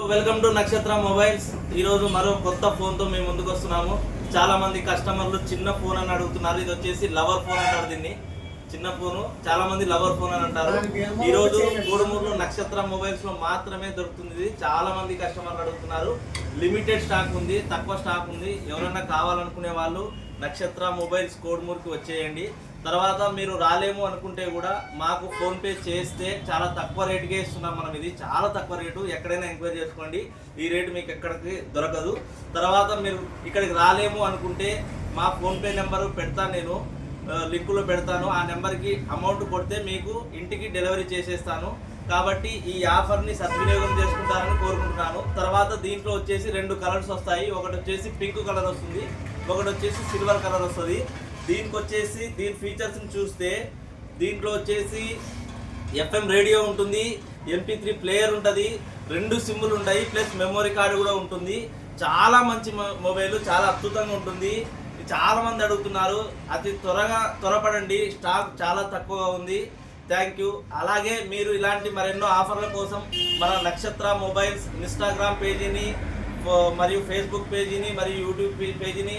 Welcome to నక్షత్ర mobiles ఈరోజు మరో కొత్త ఫోన్తో మేము ముందుకు వస్తున్నాము. చాలా మంది కస్టమర్లు చిన్న ఫోన్ అని అడుగుతున్నారు. ఇది వచ్చేసి లవర్ ఫోన్ అంటారు దీన్ని. చిన్న ఫోను. చాలా మంది లవర్ ఫోన్ అని అంటారు. ఈ రోజు నక్షత్ర మొబైల్స్లో మాత్రమే దొరుకుతుంది ఇది. చాలా మంది కస్టమర్లు అడుగుతున్నారు. లిమిటెడ్ స్టాక్ ఉంది తక్కువ స్టాక్ ఉంది. ఎవరైనా కావాలనుకునే వాళ్ళు నక్షత్ర మొబైల్స్ కోడుమూరుకి వచ్చేయండి. తర్వాత మీరు రాలేము అనుకుంటే కూడా మాకు ఫోన్పే చేస్తే చాలా తక్కువ రేటుకే ఇస్తున్నాం మనం. ఇది చాలా తక్కువ రేటు. ఎక్కడైనా ఎంక్వైరీ చేసుకోండి. ఈ రేటు మీకు ఎక్కడికి దొరకదు. తర్వాత మీరు ఇక్కడికి రాలేము అనుకుంటే మా ఫోన్పే నెంబరు నెంబర్ పెడతాను నేను లింకులో పెడతాను. ఆ నెంబర్కి అమౌంట్ కొడితే మీకు ఇంటికి డెలివరీ చేసేస్తాను. కాబట్టి ఈ ఆఫర్ని సద్వినియోగం చేసుకుంటారని కోరుకుంటున్నాను. తర్వాత దీంట్లో వచ్చేసి రెండు కలర్స్ వస్తాయి. ఒకటి వచ్చేసి పింక్ కలర్ వస్తుంది. ఒకటి వచ్చేసి సిల్వర్ కలర్ వస్తుంది. దీనికి వచ్చేసి దీని ఫీచర్స్ని చూస్తే దీంట్లో వచ్చేసి ఎఫ్ఎం రేడియో ఉంటుంది ఎంపీ త్రీ ప్లేయర్ ఉంటుంది రెండు సిమ్ములు ఉంటాయి ప్లస్ మెమొరీ కార్డు కూడా ఉంటుంది. చాలా మంచి మొబైల్ చాలా అద్భుతంగా ఉంటుంది. చాలా మంది అడుగుతున్నారు అతి త్వరగా త్వరపడండి స్టాక్ చాలా తక్కువగా ఉంది. థ్యాంక్ యూ అలాగే మీరు ఇలాంటి మరెన్నో ఆఫర్ల కోసం మన నక్షత్ర మొబైల్స్ ఇన్స్టాగ్రామ్ పేజీని మరియు ఫేస్బుక్ పేజీని మరియు యూట్యూబ్ పేజీని